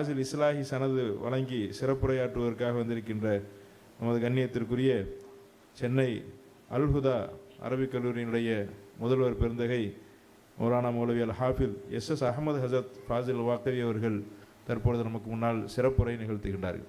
ஃபாசில் இஸ்லாஹி சனது வழங்கி சிறப்புரையாற்றுவதற்காக வந்திருக்கின்ற நமது கண்ணியத்திற்குரிய சென்னை அல்ஹுதா அரபிக் கல்லூரியினுடைய முதல்வர் பெருந்தகை மௌலானா மௌலவி அல் ஹாஃபில் எஸ் எஸ் அகமது ஹசத் ஃபாசில் வாக்கவி அவர்கள் தற்பொழுது நமக்கு முன்னால் சிறப்புரை நிகழ்த்துகின்றார்கள்.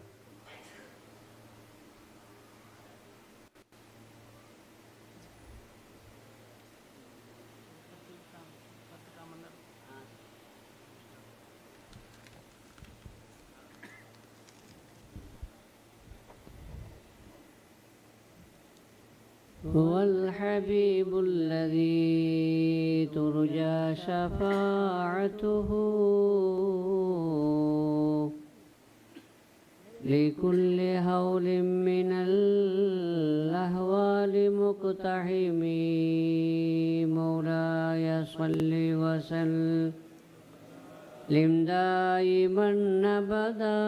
الحبيب الذي ترجى شفاعته لكل هول من الأهوال مقتحم. مولاي صل وسلم دائما أبدا.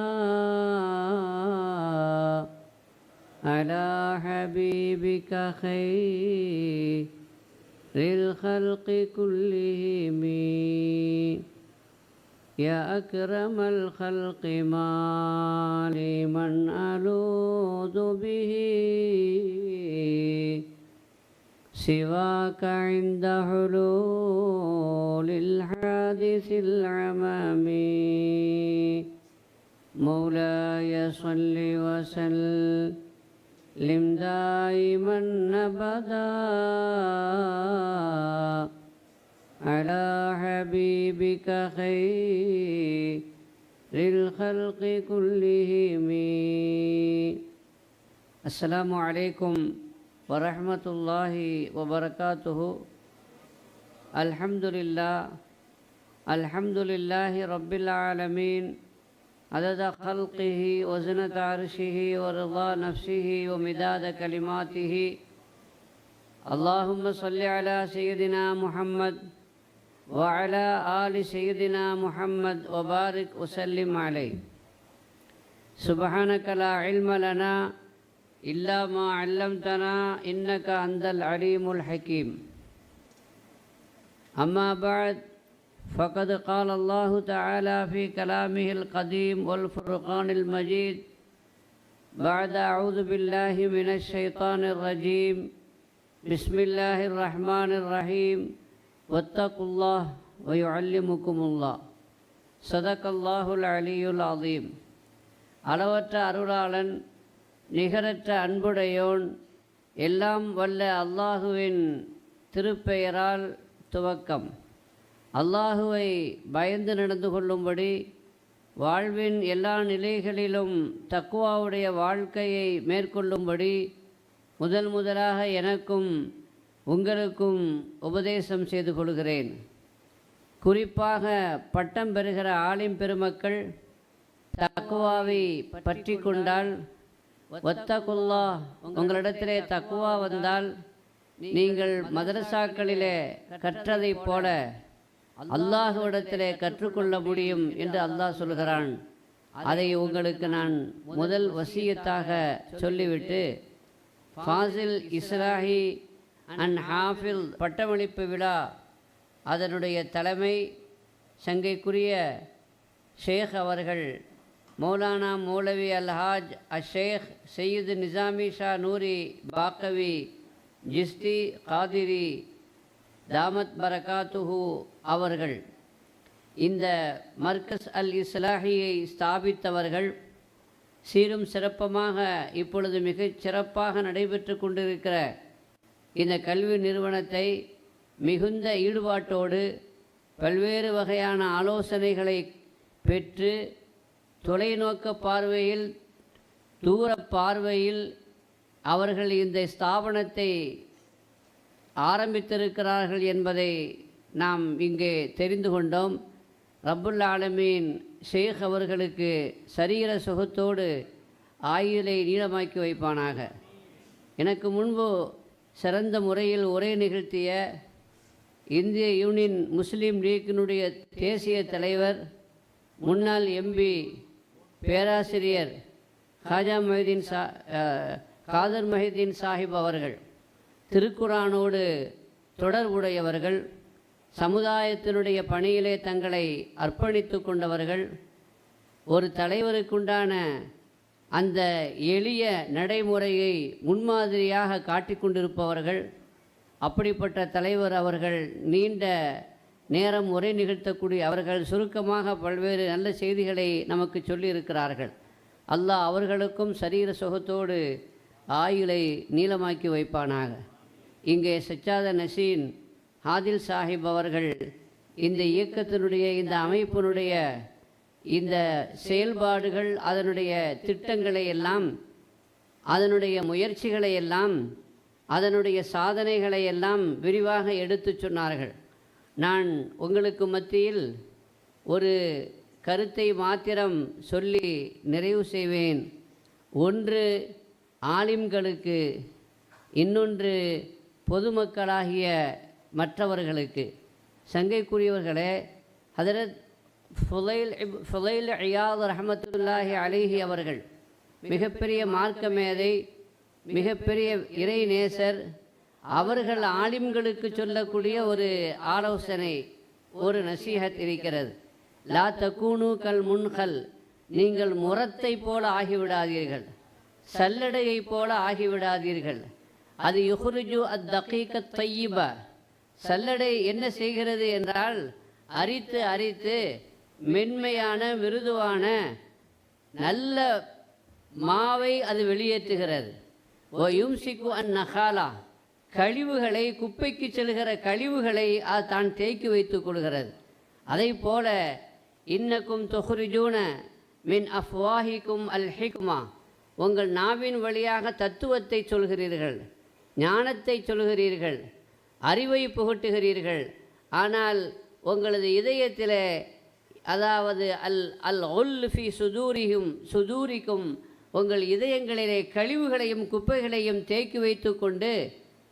على حبيبك خير الخلق كلهم. يا أكرم الخلق ما لمن ألوذ به. سواك عند حلول الحادث العمام مولاي صل وسلم لم دائما أبدا على حبيبك خير الخلق كلهم. السلام عليكم ورحمة الله وبركاته. الحمد لله الحمد لله رب العالمين. عدد خلقه وزنة عرشه ورضا نفسه ومداد كلماته. اللهم صل على سيدنا محمد وعلى آل سيدنا محمد وبارك وسلم عليه. سبحانك لا علم لنا إلا ما علمتنا إنك أنت العليم الحكيم. أما بعد فقد قال الله تعالى في كلامه القديم والفرقان المجيد بعد أعوذ بالله من الشيطان الرجيم بسم الله الرحمن الرحيم واتقوا الله ويعلمكم الله صدق الله العلي العظيم அளவற்ற அருளாளன் நிகரற்ற அன்புடையோன் எல்லாம் வல்ல அல்லாஹுவின் திருப்பெயரால் துவக்கம் அல்லாஹுவை பயந்து நடந்து கொள்ளும்படி வாழ்வின் எல்லா நிலைகளிலும் தக்குவாவுடைய வாழ்க்கையை மேற்கொள்ளும்படி முதல் முதலாக எனக்கும் உங்களுக்கும் உபதேசம் செய்து கொள்கிறேன். குறிப்பாக பட்டம் பெறுகிற ஆலிம் பெருமக்கள் தக்குவாவை பற்றி கொண்டால் ஒத்தகுல்லா உங்களிடத்திலே தக்குவா வந்தால் நீங்கள் மதரசாக்களிலே கற்றதைப் போல அல்லாஹுவிடத்திலே கற்றுக்கொள்ள முடியும் என்று அல்லாஹ் சொல்கிறான். அதை உங்களுக்கு நான் முதல் வசியத்தாக சொல்லிவிட்டு ஃபாசில் இஸ்ராஹி அண்ட் ஹாஃபில் பட்டமளிப்பு விழா அதனுடைய தலைமை சங்கைக்குரிய ஷேக் அவர்கள் மௌலானா மௌலவி அல்ஹாஜ் அஷேக் சையீது நிசாமி ஷா நூரி பாக்கவி ஜிஸ்தி காதிரி தாமத் பரகாத்துஹு அவர்கள் இந்த மர்கஸ் அல் இஸ்லாஹியை ஸ்தாபித்தவர்கள் சீரும் சிறப்பமாக இப்பொழுது மிகச் சிறப்பாக நடைபெற்று கொண்டிருக்கிற இந்த கல்வி நிறுவனத்தை மிகுந்த ஈடுபாட்டோடு பல்வேறு வகையான ஆலோசனைகளை பெற்று தொலைநோக்க பார்வையில் தூர பார்வையில் அவர்கள் இந்த ஸ்தாபனத்தை ஆரம்பித்திருக்கிறார்கள் என்பதை நாம் இங்கே தெரிந்து கொண்டோம். ரப்புல் ஆலமீன் ஷேக் அவர்களுக்கு சரீர சுகத்தோடு ஆயுளை நீளமாக்கி வைப்பானாக. எனக்கு முன்பு சிறந்த முறையில் உரை நிகழ்த்திய இந்திய யூனியன் முஸ்லீம் லீக்கினுடைய தேசிய தலைவர் முன்னாள் எம்பி பேராசிரியர் ஹாஜா மொஹிதீன் சா காதர் மொஹிதீன் சாஹிப் அவர்கள் திருக்குரானோடு தொடர்புடையவர்கள். சமுதாயத்தினுடைய பணியிலே தங்களை அர்ப்பணித்து கொண்டவர்கள் ஒரு தலைவருக்குண்டான அந்த எளிய நடைமுறையை முன்மாதிரியாக காட்டிக்கொண்டிருப்பவர்கள் அப்படிப்பட்ட தலைவர் அவர்கள் நீண்ட நேரம் உரை நிகழ்த்தக்கூடிய அவர்கள் சுருக்கமாக பல்வேறு நல்ல செய்திகளை நமக்கு சொல்லியிருக்கிறார்கள். அல்லாஹ் அவர்களுக்கும் சரீர சுகத்தோடு ஆயுளை நீளமாக்கி வைப்பானாக. இங்கே சச்சாத நசீன் ஆதில் சாஹிப் அவர்கள் இந்த இயக்கத்தினுடைய இந்த அமைப்பினுடைய இந்த செயல்பாடுகள் அதனுடைய திட்டங்களை எல்லாம் அதனுடைய முயற்சிகளை எல்லாம் அதனுடைய சாதனைகளை எல்லாம் விரிவாக எடுத்துச் சொன்னார்கள். நான் உங்களுக்கு மத்தியில் ஒரு கருத்தை மாத்திரம் சொல்லி நிறைவு செய்வேன். ஒன்று ஆலிம்களுக்கு இன்னொன்று பொதுமக்களாகிய மற்றவர்களுக்கு. சங்கைக்குரியவர்களே ஹதரத் ஃபுலைல் ஃபுலைல் ஐயாத் ரஹமத்துல்லாஹி அலிஹி அவர்கள் மிகப்பெரிய மார்க்க மேதை மிகப்பெரிய இறை நேசர் அவர்கள் ஆலிம்களுக்கு சொல்லக்கூடிய ஒரு ஆலோசனை ஒரு நசீகத் இருக்கிறது. லா தக்கூனு கல் முன்கல் நீங்கள் முரத்தை போல ஆகிவிடாதீர்கள் சல்லடையை போல ஆகிவிடாதீர்கள். அது யுஹ்ருஜு அத் தகீக்கத் தையிபா சல்லடை என்ன செய்கிறது என்றால் அரித்து அரித்து மென்மையான மிருதுவான நல்ல மாவை அது வெளியேற்றுகிறது. ஓ யும்சிக்கு அன் நகாலா. கழிவுகளை குப்பைக்கு செல்கிற கழிவுகளை அது தான் தேக்கி வைத்துக் கொள்கிறது. அதை போல இன்னக்கும் தொகுரிஜூன மின் அஃப்வாஹிக்கும் அல் ஹிக்மா. உங்கள் நாவின் வழியாக தத்துவத்தை சொல்கிறீர்கள் ஞானத்தை சொல்கிறீர்கள் அறிவை புகட்டுகிறீர்கள். ஆனால் உங்களது இதயத்தில் அதாவது அல் அல் ஒல்ஃபி சுதூரியும் சுதூரிக்கும் உங்கள் இதயங்களிலே கழிவுகளையும் குப்பைகளையும் தேக்கி வைத்துக்கொண்டு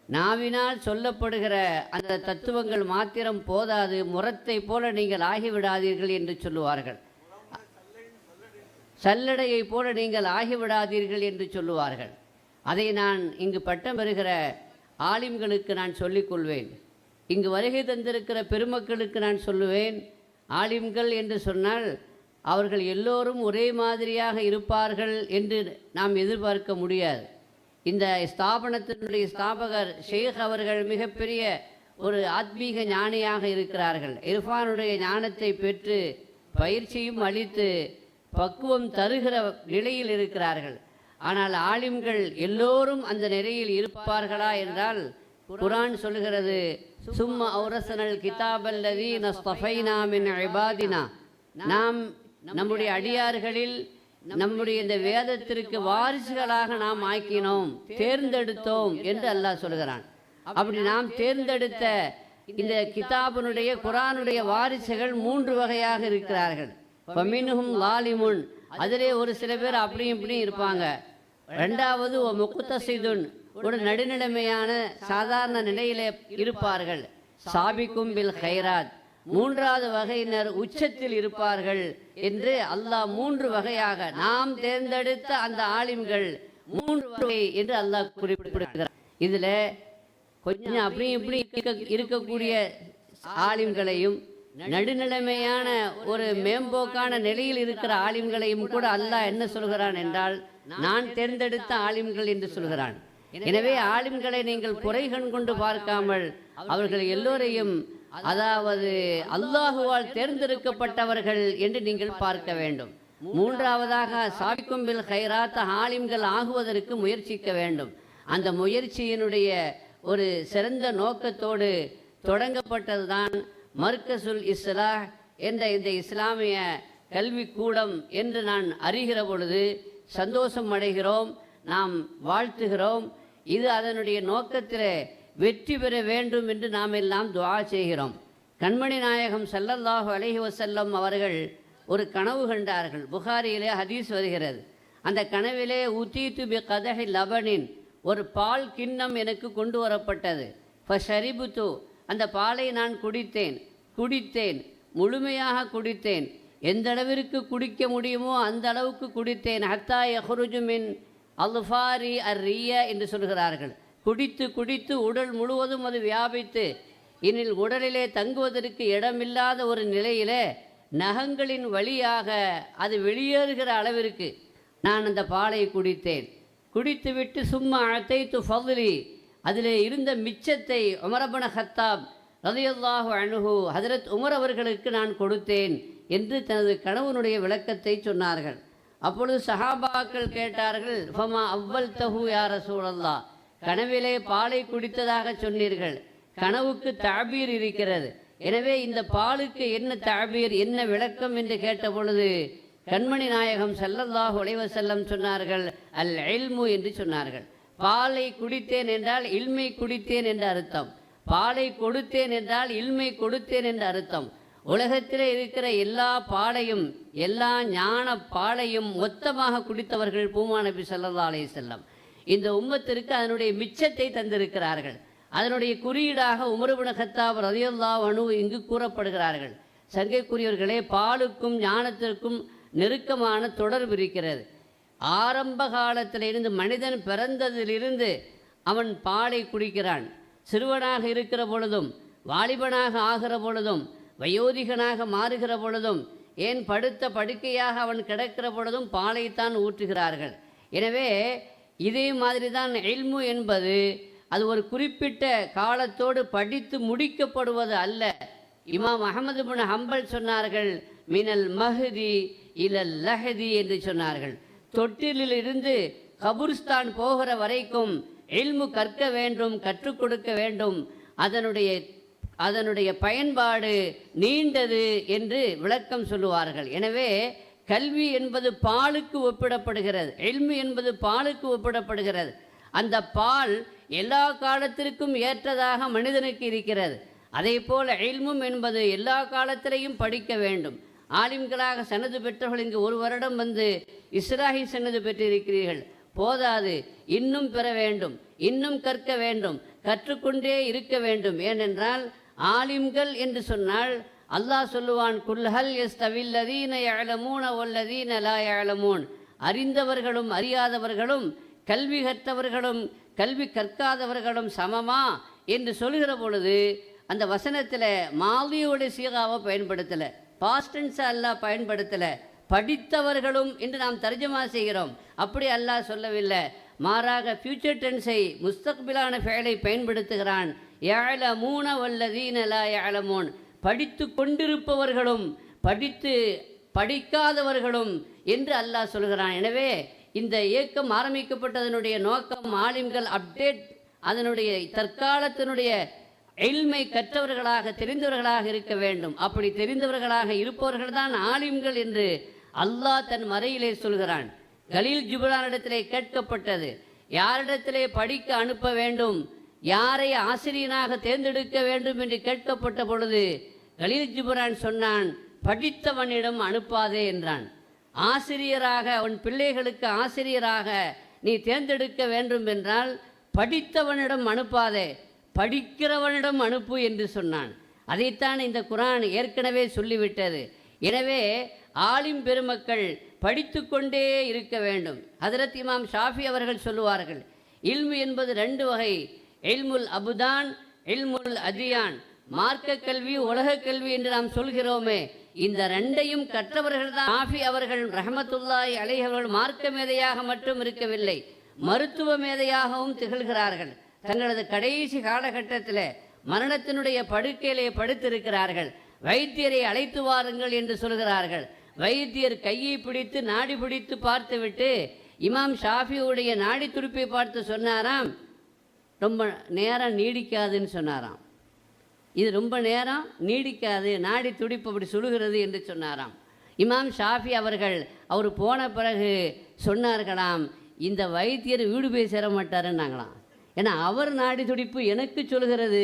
நாவினால் சொல்லப்படுகிற அந்த தத்துவங்கள் மாத்திரம் போதாது முரத்தை போல நீங்கள் ஆகிவிடாதீர்கள் என்று சொல்லுவார்கள். சல்லடையைப் போல நீங்கள் ஆகிவிடாதீர்கள் என்று சொல்லுவார்கள். அதை நான் இங்கு பட்டம் பெறுகிற ஆலிம்களுக்கு நான் சொல்லிக்கொள்வேன். இங்கு வருகை தந்திருக்கிற பெருமக்களுக்கு நான் சொல்லுவேன் ஆலிம்கள் என்று சொன்னால் அவர்கள் எல்லோரும் ஒரே மாதிரியாக இருப்பார்கள் என்று நாம் எதிர்பார்க்க முடியாது. இந்த ஸ்தாபனத்தினுடைய ஸ்தாபகர் ஷேக் அவர்கள் மிகப்பெரிய ஒரு ஆத்மீக ஞானியாக இருக்கிறார்கள். இர்ஃபானுடைய ஞானத்தை பெற்று பயிற்சியும் அளித்து பக்குவம் தருகிற நிலையில் இருக்கிறார்கள். ஆனால் ஆலிம்கள் எல்லோரும் அந்த நிலையில் இருப்பார்களா என்றால் குரான் சொல்கிறது சும்மா ஔரசனல் கிதாபல்லதி நஸ்தஃபைனா இபாதினா. நாம் நம்முடைய அடியார்களில் நம்முடைய இந்த வேதத்திற்கு வாரிசுகளாக நாம் ஆக்கினோம் தேர்ந்தெடுத்தோம் என்று அல்லாஹ் சொல்கிறான். அப்படி நாம் தேர்ந்தெடுத்த இந்த கிதாபனுடைய குரானுடைய வாரிசுகள் மூன்று வகையாக இருக்கிறார்கள். பமினுகும் லாலிமுன். அதிலே ஒரு சில பேர் அப்படியும் இப்படியும் இருப்பாங்க. ரெண்டாவது ஓ முக்குத்த செய்துன் ஒரு நடுநிலைமையான சாதாரண நிலையிலே இருப்பார்கள். சாபிக்கும் பில் ஹைராத். மூன்றாவது வகையினர் உச்சத்தில் இருப்பார்கள் என்று அல்லாஹ் மூன்று வகையாக நாம் தேர்ந்தெடுத்த அந்த ஆலிம்கள் மூன்று வகை என்று அல்லாஹ் குறிப்பிடுகிறார். இதுல கொஞ்சம் அப்படி இப்படி இருக்க இருக்கக்கூடிய ஆலிம்களையும் நடுநிலைமையான ஒரு மேம்போக்கான நிலையில் இருக்கிற ஆலிம்களையும் கூட அல்லாஹ் என்ன சொல்கிறான் என்றால் நான் தேர்ந்தெடுத்த ஆலிம்கள் என்று சொல்கிறான். எனவே ஆலிம்களை நீங்கள் குறைகண் கொண்டு பார்க்காமல் அவர்கள் எல்லோரையும் அதாவது அல்லாஹுவால் தேர்ந்தெடுக்கப்பட்டவர்கள் என்று நீங்கள் பார்க்க வேண்டும். மூன்றாவதாக சாபிக்கும்பில் ஹைராத் ஆலிம்கள் ஆகுவதற்கு முயற்சிக்க வேண்டும். அந்த முயற்சியினுடைய ஒரு சிறந்த நோக்கத்தோடு தொடங்கப்பட்டதுதான் மர்கசுல் இஸ்லாஹ் என்ற இந்த இஸ்லாமிய கல்விக்கூடம் என்று நான் அறிகிற பொழுது சந்தோஷம் அடைகிறோம் நாம் வாழ்த்துகிறோம். இது அதனுடைய நோக்கத்தில் வெற்றி பெற வேண்டும் என்று நாம் எல்லாம் துவா செய்கிறோம். கண்மணி நாயகம் சல்லல்லாஹு அலைஹி வஸல்லம் அவர்கள் ஒரு கனவு கண்டார்கள். புகாரியிலே ஹதீஸ் வருகிறது. அந்த கனவிலே உத்தீத்து பி கதகை லபனின் ஒரு பால் கிண்ணம் எனக்கு கொண்டு வரப்பட்டது. ஃபஷரிபுத்து அந்த பாலை நான் குடித்தேன். குடித்தேன். முழுமையாக குடித்தேன். எந்த அளவிற்கு குடிக்க முடியுமோ அந்த அளவுக்கு குடித்தேன். ஹத்தா யஹ்ருஜுமின் அல்ஃபாரி அர் ரிய என்று சொல்கிறார்கள். குடித்து குடித்து உடல் முழுவதும் அது வியாபித்து இனில் உடலிலே தங்குவதற்கு இடமில்லாத ஒரு நிலையிலே நகங்களின் வழியாக அது வெளியேறுகிற அளவிற்கு நான் அந்த பாலை குடித்தேன். குடித்துவிட்டு சும்மா அத்தைத்து து ஃபதுலி அதில் இருந்த மிச்சத்தை உமரபன ஹத்தாப் ரதியல்லாஹு அணுகு ஹதரத் உமர் அவர்களுக்கு நான் கொடுத்தேன். என்று தனது கணவனுடைய விளக்கத்தை சொன்னார்கள். அப்பொழுது சஹாபாக்கள் கேட்டார்கள் ஃபமா அவ்வல் தஹு யார சூழல்லா கனவிலே பாலை குடித்ததாக சொன்னீர்கள். கனவுக்கு தாபீர் இருக்கிறது. எனவே இந்த பாலுக்கு என்ன தாபீர் என்ன விளக்கம் என்று கேட்ட பொழுது கண்மணி நாயகம் செல்லல்லாஹ் உழைவ செல்லம் சொன்னார்கள் அல் எல்மு என்று சொன்னார்கள். பாலை குடித்தேன் என்றால் இல்மை குடித்தேன் என்ற அர்த்தம். பாலை கொடுத்தேன் என்றால் இல்மை கொடுத்தேன் என்ற அர்த்தம். உலகத்தில் இருக்கிற எல்லா பாலையும் எல்லா ஞான பாலையும் மொத்தமாக குடித்தவர்கள் பூமாநபி சல்லா அலே செல்லம் இந்த உம்மத்திற்கு அதனுடைய மிச்சத்தை தந்திருக்கிறார்கள். அதனுடைய குறியீடாக உமருபுன கத்தாப் ரதியல்லாஹு அனு இங்கு கூறப்படுகிறார்கள். சங்கைக்குரியவர்களே பாலுக்கும் ஞானத்திற்கும் நெருக்கமான தொடர்பு இருக்கிறது. ஆரம்ப காலத்திலிருந்து மனிதன் பிறந்ததிலிருந்து அவன் பாலை குடிக்கிறான். சிறுவனாக இருக்கிற பொழுதும் வாலிபனாக ஆகிற பொழுதும் வயோதிகனாக மாறுகிற பொழுதும் ஏன் படுத்த படுக்கையாக அவன் கிடக்கிற பொழுதும் பாலைத்தான் ஊற்றுகிறார்கள். எனவே இதே மாதிரி தான் எல்மு என்பது அது ஒரு குறிப்பிட்ட காலத்தோடு படித்து முடிக்கப்படுவது அல்ல. இமாம் அகமது பின் ஹம்பல் சொன்னார்கள் மினல் மஹதி இலல் லஹதி என்று சொன்னார்கள். தொட்டிலிலிருந்து கபுர்ஸ்தான் போகிற வரைக்கும் எல்மு கற்க வேண்டும் கற்றுக் கொடுக்க வேண்டும். அதனுடைய அதனுடைய பயன்பாடு நீண்டது என்று விளக்கம் சொல்லுவார்கள். எனவே கல்வி என்பது பாலுக்கு ஒப்பிடப்படுகிறது எல்மு என்பது பாலுக்கு ஒப்பிடப்படுகிறது. அந்த பால் எல்லா காலத்திற்கும் ஏற்றதாக மனிதனுக்கு இருக்கிறது. அதே போல் எல்மும் என்பது எல்லா காலத்திலையும் படிக்க வேண்டும். ஆலிம்களாக சனது பெற்றவர்கள் இங்கு ஒரு வருடம் வந்து இஸ்ராஹி சனது பெற்றிருக்கிறீர்கள். போதாது இன்னும் பெற வேண்டும் இன்னும் கற்க வேண்டும் கற்றுக்கொண்டே இருக்க வேண்டும். ஏனென்றால் ஆலிம்கள் என்று சொன்னால் அல்லாஹ் சொல்லுவான் குல்ஹல் எஸ் தவில்லதீன எழமூன ஒல்லதீன லா எழமூன் அறிந்தவர்களும் அறியாதவர்களும் கல்வி கற்றவர்களும் கல்வி கற்காதவர்களும் சமமா என்று சொல்கிற பொழுது அந்த வசனத்தில் மாலியோட சீகாவை பயன்படுத்தலை பாஸ்டன்ஸை அல்லாஹ் பயன்படுத்தலை படித்தவர்களும் என்று நாம் தர்ஜமா செய்கிறோம். அப்படி அல்லாஹ் சொல்லவில்லை. மாறாக ஃபியூச்சர் டென்ஸை முஸ்தக்பிலான ஃபேலை பயன்படுத்துகிறான். ஏழ மூன வல்லதீன படித்து கொண்டிருப்பவர்களும் படித்து படிக்காதவர்களும் என்று அல்லாஹ் சொல்கிறான். எனவே இந்த இயக்கம் ஆரம்பிக்கப்பட்டதனுடைய நோக்கம் ஆலிம்கள் அப்டேட் அதனுடைய தற்காலத்தினுடைய எல்மை கற்றவர்களாக தெரிந்தவர்களாக இருக்க வேண்டும். அப்படி தெரிந்தவர்களாக இருப்பவர்கள் தான் ஆலிம்கள் என்று அல்லாஹ் தன் மறையிலே சொல்கிறான். கலீல் ஜிபுலானிடத்திலே கேட்கப்பட்டது. யாரிடத்திலே படிக்க அனுப்ப வேண்டும்? யாரை ஆசிரியனாக தேர்ந்தெடுக்க வேண்டும் என்று கேட்கப்பட்ட பொழுது கலீல் ஜிபுரான் சொன்னான் படித்தவனிடம் அனுப்பாதே என்றான். ஆசிரியராக உன் பிள்ளைகளுக்கு ஆசிரியராக நீ தேர்ந்தெடுக்க வேண்டும் என்றால் படித்தவனிடம் அனுப்பாதே படிக்கிறவனிடம் அனுப்பு என்று சொன்னான். அதைத்தான் இந்த குரான் ஏற்கனவே சொல்லிவிட்டது. எனவே ஆலிம் பெருமக்கள் படித்து கொண்டே இருக்க வேண்டும். ஹதரத் இமாம் ஷாஃபி அவர்கள் சொல்லுவார்கள் இல்மு என்பது ரெண்டு வகை இல்முல் அபுதான் இல்முல் அதியான் மார்க்க கல்வி உலக கல்வி என்று நாம் சொல்கிறோமே இந்த ரெண்டையும் கற்றவர்கள் தான் ஆஃபி அவர்கள் ரஹமத்துல்லாய் அலைஹர்கள் மார்க்க மேதையாக மட்டும் இருக்கவில்லை மருத்துவ மேதையாகவும் திகழ்கிறார்கள். தங்களது கடைசி காலகட்டத்தில் மரணத்தினுடைய படுக்கையிலே படுத்திருக்கிறார்கள். வைத்தியரை அழைத்து வாருங்கள் என்று சொல்கிறார்கள். வைத்தியர் கையை பிடித்து நாடி பிடித்து பார்த்துவிட்டு இமாம் ஷாஃபியுடைய நாடி துடிப்பை பார்த்து சொன்னாராம் ரொம்ப நேரம் நீடிக்காதுன்னு சொன்னாராம். இது ரொம்ப நேரம் நீடிக்காது நாடி துடிப்பு அப்படி சுடுகிறது என்று சொன்னாராம். இமாம் ஷாஃபி அவர்கள் அவர் போன பிறகு சொன்னார்களாம் இந்த வைத்தியர் வீடு போய் சேர மாட்டாருன்னாங்களாம். ஏன்னா அவர் நாடி துடிப்பு எனக்கு சொல்கிறது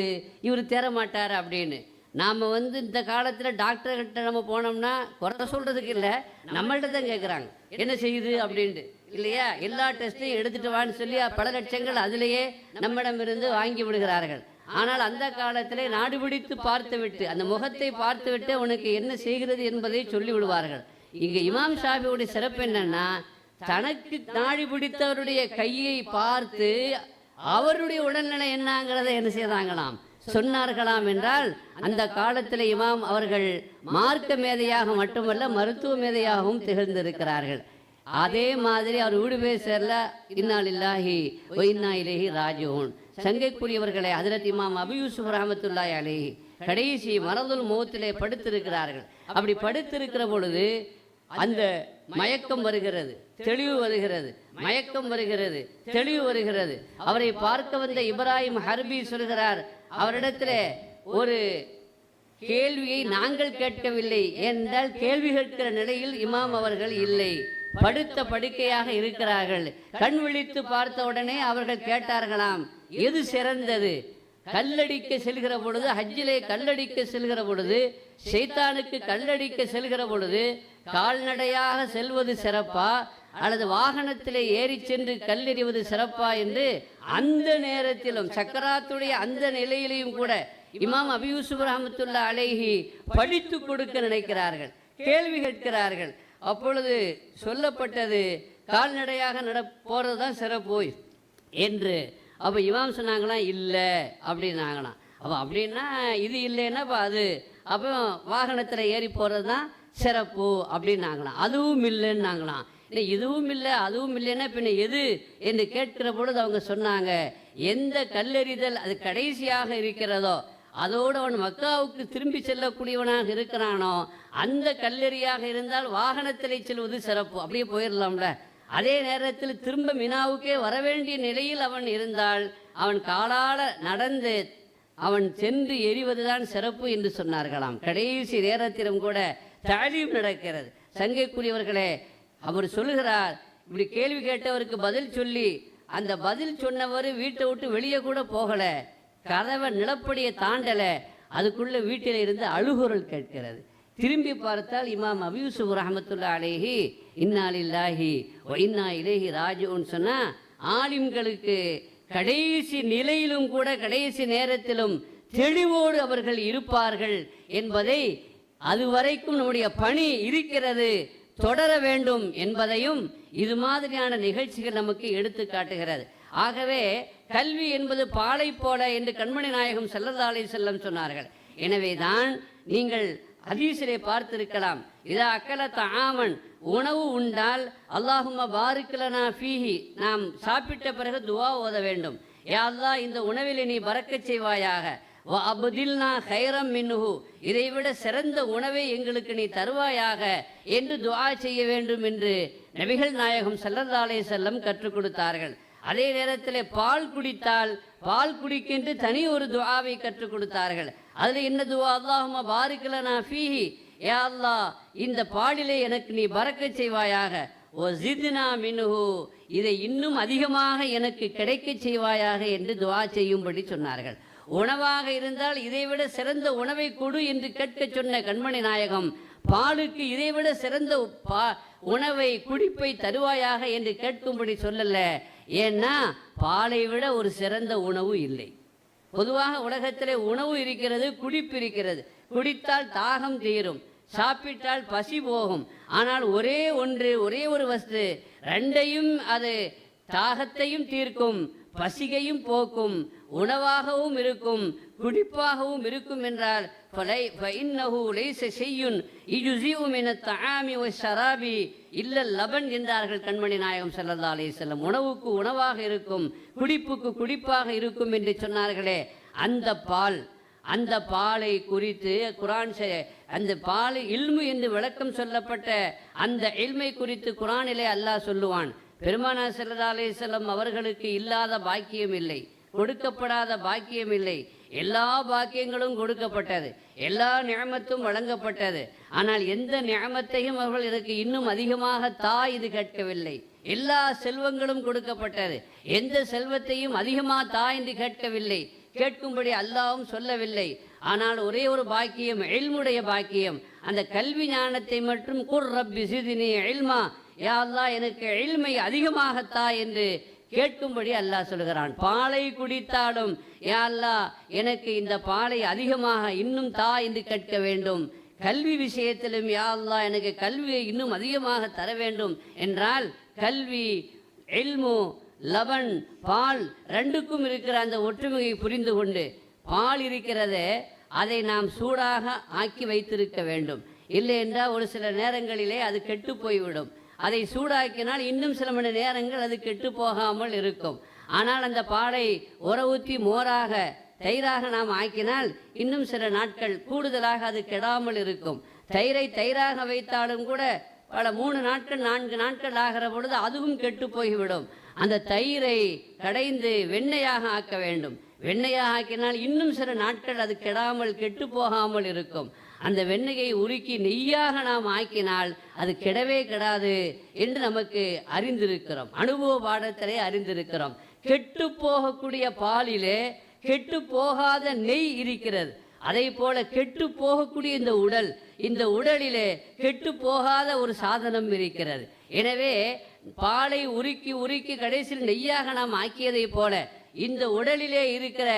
இவர் தேர மாட்டார் அப்படின்னு. நாம் வந்து இந்த காலத்தில் டாக்டர்கிட்ட நம்ம போனோம்னா குறை சொல்கிறதுக்கு இல்லை. நம்மள்கிட்ட தான் கேட்குறாங்க என்ன செய்யுது அப்படின்ட்டு. இல்லையா? எல்லா டெஸ்ட்டையும் எடுத்துகிட்டு வான்னு சொல்லி பல லட்சங்கள் அதிலேயே நம்மிடமிருந்து வாங்கி விடுகிறார்கள். ஆனால் அந்த காலத்திலே நாடு பிடித்து பார்த்து விட்டு அந்த முகத்தை பார்த்து விட்டு உனக்கு என்ன செய்கிறது என்பதை சொல்லி விடுவார்கள். இங்கே இமாம் ஷாபியுடைய சிறப்பு என்னன்னா தனக்கு நாடி பிடித்தவருடைய கையை பார்த்து அவருடைய உடல்நிலை என்னங்கிறத என்ன செய்தாங்களாம்? சொன்னார்களாம் என்றால் அந்த காலத்தில் இமாம் அவர்கள் மார்க்க மேதையாக மட்டுமல்ல மருத்துவ மேதையாகவும் திகழ்ந்திருக்கிறார்கள். அதே மாதிரி அவர் வீடு போய் சேரல இன்னாலில்லாஹி ஒயின்னா இலேஹி ராஜோன் சங்கைக்குரியவர்களை ஹஜரத் இமாம் அபு யூசுப் அலேஹி கடைசி மரதுல் முகத்திலே படுத்திருக்கிறார்கள். அப்படி படுத்திருக்கிற பொழுது அந்த மயக்கம் வருகிறது தெளிவு வருகிறது மயக்கம் வருகிறது தெளிவு வருகிறது. அவரை பார்க்க வந்த இப்ராஹிம் ஹர்பி சொல்கிறார் அவரிடத்துல ஒரு கேள்வியை நாங்கள் கேட்கவில்லை. என்றால் கேள்வி கேட்கிற நிலையில் இமாம் அவர்கள் இல்லை. படுத்த படுக்கையாக இருக்கிறார்கள். கண் விழித்து பார்த்த உடனே அவர்கள் கேட்டார்களாம் எது சிறந்தது? கல்லடிக்க செல்கிற பொழுது ஹஜ்ஜிலே கல்லடிக்க செல்கிற பொழுது சைத்தானுக்கு கல்லடிக்க செல்கிற பொழுது கால்நடையாக செல்வது சிறப்பா? அல்லது வாகனத்திலே ஏறி சென்று கல்லெறிவது சிறப்பா என்று அந்த நேரத்திலும் சக்கராத்துடைய அந்த நிலையிலையும் கூட இமாம் அபியூசுப் ரஹமத்துல்லா அலைஹி படித்து கொடுக்க நினைக்கிறார்கள் கேள்வி கேட்கிறார்கள். அப்பொழுது சொல்லப்பட்டது கால்நடையாக நட போகிறது தான் சிறப்பு என்று. அப்போ இமாம் சொன்னாங்களாம் இல்லை அப்படின்னாங்களாம். அப்போ அப்படின்னா இது இல்லைன்னா அப்போ அது அப்போ வாகனத்தில் ஏறி போகிறது தான் சிறப்பு அப்படின்னாங்களாம். அதுவும் இல்லைன்னாங்களாம். இல்லை இதுவும் இல்லை அதுவும் இல்லைன்னா பின்ன எது என்று கேட்கிற பொழுது அவங்க சொன்னாங்க எந்த கல்லெறிதல் அது கடைசியாக இருக்கிறதோ அதோடு அவன் மக்காவுக்கு திரும்பி செல்லக்கூடியவனாக இருக்கிறானோ அந்த கல்லெறியாக இருந்தால் வாகனத்திலே செல்வது சிறப்பு. அப்படியே போயிடலாம்ல. அதே நேரத்தில் திரும்ப மினாவுக்கே வரவேண்டிய நிலையில் அவன் இருந்தால் அவன் காலால நடந்து அவன் சென்று எறிவதுதான் சிறப்பு என்று சொன்னார்களாம். கடைசி நேரத்திலும் கூட தாலீம் நடக்கிறது. சங்கைக்குரியவர்களே அவர் சொல்லுகிறார் இப்படி கேள்வி கேட்டவருக்கு பதில் சொல்லி அந்த பதில் சொன்னவர் வீட்டை விட்டு வெளியே கூட போகல. கதவை நிலப்படியை தாண்டல. அதுக்குள்ள வீட்டில் இருந்து அழுகுரல் கேட்கிறது. திரும்பி பார்த்தால் இமாம் அபியூசுப் ரஹமத்துல்லா அலேஹி இன்னாலில்லாஹி வ இன்னா இலேஹி ராஜுன்னு சொன்னா ஆலிம்களுக்கு கடைசி நிலையிலும் கூட கடைசி நேரத்திலும் தெளிவோடு அவர்கள் இருப்பார்கள் என்பதை அதுவரைக்கும் நம்முடைய பணி இருக்கிறது. தொடர வேண்டும் என்பதையும் இது மாதிரியான நிகழ்ச்சிகள் நமக்கு எடுத்து காட்டுகிறது. ஆகவே கல்வி என்பது பாலை போல என்று கண்மணி நாயகம் செல்லதாலை செல்லம் சொன்னார்கள். எனவேதான் நீங்கள் ஹதீஸிலே பார்த்திருக்கலாம். இதா அக்கல ஆமன் உணவு உண்டால் அல்லாஹுமா பாருக்கலனா ஃபீஹி நாம் சாப்பிட்ட பிறகு துவா ஓத வேண்டும். யா அல்லாஹ் இந்த உணவில் நீ பறக்கச் செய்வாயாக. வ ஹைரம் மின்ஹு. இதைவிட சிறந்த உணவை எங்களுக்கு நீ தருவாயாக என்று துவா செய்ய வேண்டும் என்று நபிகள் நாயகம் ஸல்லல்லாஹு அலைஹி செல்லம் கற்றுக் கொடுத்தார்கள். அதே நேரத்தில் பால் குடித்தால் பால் குடிக்கின்ற தனி ஒரு துவாவை கற்றுக் கொடுத்தார்கள். அதில் என்ன துவா அல்லாஹும்ம நான் ஃபீஹி. ஏ அல்லா இந்த பாலிலே எனக்கு நீ பறக்கச் செய்வாயாக. ஓ ஜிதுனா மின்ஹு. இதை இன்னும் அதிகமாக எனக்கு கிடைக்கச் செய்வாயாக என்று துவா செய்யும்படி சொன்னார்கள். உணவாக இருந்தால் இதைவிட சிறந்த உணவை கொடு என்று கேட்க சொன்ன கண்மணி நாயகம் பாலுக்கு இதைவிட சிறந்த பா உணவை குடிப்பை தருவாயாக என்று கேட்கும்படி சொல்லல. ஏன்னா பாலை விட ஒரு சிறந்த உணவு இல்லை. பொதுவாக உலகத்திலே உணவு இருக்கிறது குடிப்பு இருக்கிறது. குடித்தால் தாகம் தீரும். சாப்பிட்டால் பசி போகும். ஆனால் ஒரே ஒன்று ஒரே ஒரு வஸ்து ரெண்டையும் அது தாகத்தையும் தீர்க்கும். பசிகையும் போக்கும் உணவாகவும் இருக்கும் குடிப்பாகவும் இருக்கும் என்றால் ஃபலை ஃபஇன்னஹு செய்யுன் இஜுசியும் என தாமி ஒ ஷராபி. இல்ல லபன் என்றார்கள் கண்மணி நாயகம் ஸல்லல்லாஹு அலே செல்லம் உணவுக்கு உணவாக இருக்கும் குடிப்புக்கு குடிப்பாக இருக்கும் என்று சொன்னார்களே அந்த பால் அந்த பாலை குறித்து குரான் செ- அந்த பால் இல்மு என்று விளக்கம் சொல்லப்பட்ட அந்த இல்மை குறித்து குரானிலே அல்லாஹ் சொல்லுவான். பெருமானா செல்லதா அலே செல்லம் அவர்களுக்கு இல்லாத பாக்கியம் இல்லை. கொடுக்கப்படாத பாக்கியம் இல்லை. எல்லா பாக்கியங்களும் கொடுக்கப்பட்டது. எல்லா நியமத்தும் வழங்கப்பட்டது. ஆனால் எந்த நியமத்தையும் அவர்கள் எனக்கு இன்னும் அதிகமாக தா இது கேட்கவில்லை எல்லா செல்வங்களும் கொடுக்கப்பட்டது. எந்த செல்வத்தையும் அதிகமாக தா என்று கேட்கவில்லை. கேட்கும்படி அல்லாவும் சொல்லவில்லை. ஆனால் ஒரே ஒரு பாக்கியம் எல்முடைய பாக்கியம். அந்த கல்வி ஞானத்தை மட்டும் குர் ரப்பி சிதினி எல்மா யா அல்லாஹ் எனக்கு எல்மை அதிகமாகத்தா என்று கேட்கும்படி அல்லாஹ் சொல்கிறான். பாலை குடித்தாலும் யா எனக்கு இந்த பாலை அதிகமாக இன்னும் தா என்று கேட்க வேண்டும். கல்வி விஷயத்திலும் யா அல்லா எனக்கு கல்வியை இன்னும் அதிகமாக தர வேண்டும் என்றால் கல்வி எல்மு லபன் பால் ரெண்டுக்கும் இருக்கிற அந்த ஒற்றுமையை புரிந்து கொண்டு பால் இருக்கிறதே அதை நாம் சூடாக ஆக்கி வைத்திருக்க வேண்டும். இல்லை என்றால் ஒரு சில நேரங்களிலே அது கெட்டு போய்விடும். அதை சூடாக்கினால் இன்னும் சில மணி நேரங்கள் அது கெட்டு போகாமல் இருக்கும். ஆனால் அந்த பாலை உர ஊற்றி மோராக தயிராக நாம் ஆக்கினால் இன்னும் சில நாட்கள் கூடுதலாக அது கெடாமல் இருக்கும். தயிரை தயிராக வைத்தாலும் கூட பல மூணு நாட்கள் நான்கு நாட்கள் ஆகிற பொழுது அதுவும் கெட்டு போய்விடும். அந்த தயிரை கடைந்து வெண்ணெயாக ஆக்க வேண்டும். வெண்ணையாக ஆக்கினால் இன்னும் சில நாட்கள் அது கெடாமல் கெட்டு போகாமல் இருக்கும். அந்த வெண்ணெயை உருக்கி நெய்யாக நாம் ஆக்கினால் அது கெடவே கெடாது என்று நமக்கு அறிந்திருக்கிறோம். அனுபவ பாடத்திலே அறிந்திருக்கிறோம். கெட்டு போகக்கூடிய பாலிலே கெட்டு போகாத நெய் இருக்கிறது. அதே போல கெட்டு போகக்கூடிய இந்த உடல் இந்த உடலிலே கெட்டு போகாத ஒரு சாதனம் இருக்கிறது. எனவே பாலை உருக்கி உருக்கி கடைசியில் நெய்யாக நாம் ஆக்கியதைப் போல இந்த உடலிலே இருக்கிற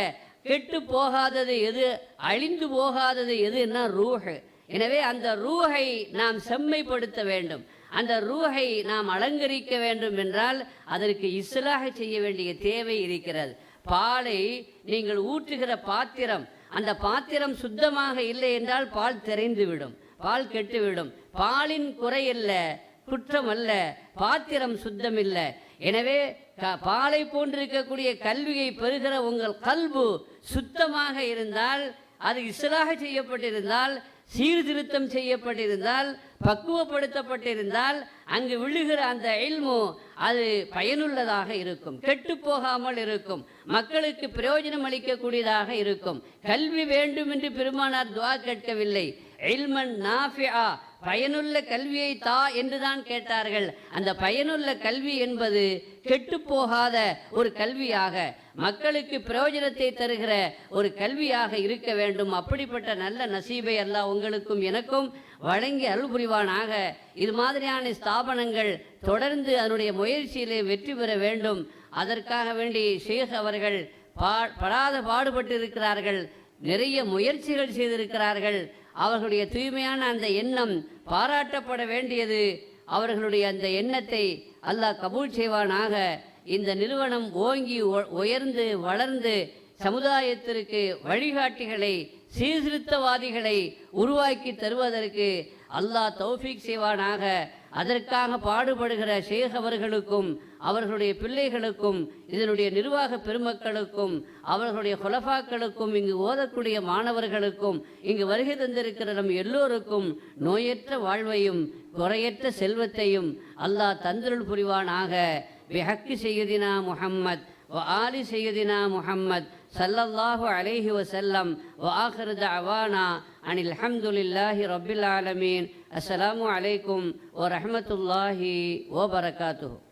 கெட்டு போகாதது எது அழிந்து போகாதது எதுன்னா ரூஹு. எனவே அந்த ரூஹை நாம் செம்மைப்படுத்த வேண்டும். அந்த ரூஹை நாம் அலங்கரிக்க வேண்டும் என்றால் அதற்கு இஸ்லாக செய்ய வேண்டிய தேவை இருக்கிறது. பாலை நீங்கள் ஊற்றுகிற பாத்திரம் அந்த பாத்திரம் சுத்தமாக இல்லை என்றால் பால் தெரிந்துவிடும் பால் கெட்டுவிடும். பாலின் குறை அல்ல குற்றம் அல்ல பாத்திரம் சுத்தம் இல்லை. எனவே க- பாலை போன்றிருக்கக்கூடிய கல்வியை பெறுகிற உங்கள் கல்பு சுத்தமாக இருந்தால் அது இஸ்லாக செய்யப்பட்டிருந்தால் சீர்திருத்தம் செய்யப்பட்டிருந்தால் பக்குவப்படுத்தப்பட்டிருந்தால் அங்கு விழுகிற அந்த எல்மு அது பயனுள்ளதாக இருக்கும் கெட்டு போகாமல் இருக்கும் மக்களுக்கு பிரயோஜனம் அளிக்கக்கூடியதாக இருக்கும். கல்வி வேண்டும் என்று பெருமானார் துவா கேட்கவில்லை. இல்மன் நாஃபிஆ பயனுள்ள கல்வியை தா என்றுதான் கேட்டார்கள். அந்த பயனுள்ள கல்வி என்பது கெட்டுப்போகாத ஒரு கல்வியாக மக்களுக்கு பிரயோஜனத்தை தருகிற ஒரு கல்வியாக இருக்க வேண்டும். அப்படிப்பட்ட நல்ல நசீபை எல்லாம் உங்களுக்கும் எனக்கும் வழங்கி அருள் புரிவானாக. இது மாதிரியான ஸ்தாபனங்கள் தொடர்ந்து அதனுடைய முயற்சியிலே வெற்றி பெற வேண்டும். அதற்காக வேண்டி ஷேக் அவர்கள் பா படாத பாடுபட்டு இருக்கிறார்கள் நிறைய முயற்சிகள் செய்திருக்கிறார்கள். அவர்களுடைய தூய்மையான அந்த எண்ணம் பாராட்டப்பட வேண்டியது. அவர்களுடைய அந்த எண்ணத்தை அல்லாஹ் கபூல் செய்வானாக. இந்த நிறுவனம் ஓங்கி உயர்ந்து வளர்ந்து சமுதாயத்திற்கு வழிகாட்டிகளை சீர்திருத்தவாதிகளை உருவாக்கி தருவதற்கு அல்லாஹ் தௌஃபீக் செய்வானாக. அதற்காக பாடுபடுகிற ஷேக் அவர்களுக்கும் அவர்களுடைய பிள்ளைகளுக்கும் இதனுடைய நிர்வாக பெருமக்களுக்கும் அவர்களுடைய குலஃபாக்களுக்கும் இங்கு ஓதக்கூடிய மாணவர்களுக்கும் இங்கு வருகை தந்திருக்கிற நம் எல்லோருக்கும் நோயற்ற வாழ்வையும் குறையற்ற செல்வத்தையும் அல்லாஹ் தந்திரல் புரிவானாக. விஹக்கு செய்யுதினா முகம்மத் ஆலி செய்யுதினா முகம்மத் صلى الله عليه وسلم وآخر دعوانا أن الحمد لله رب العالمين السلام عليكم ورحمة الله وبركاته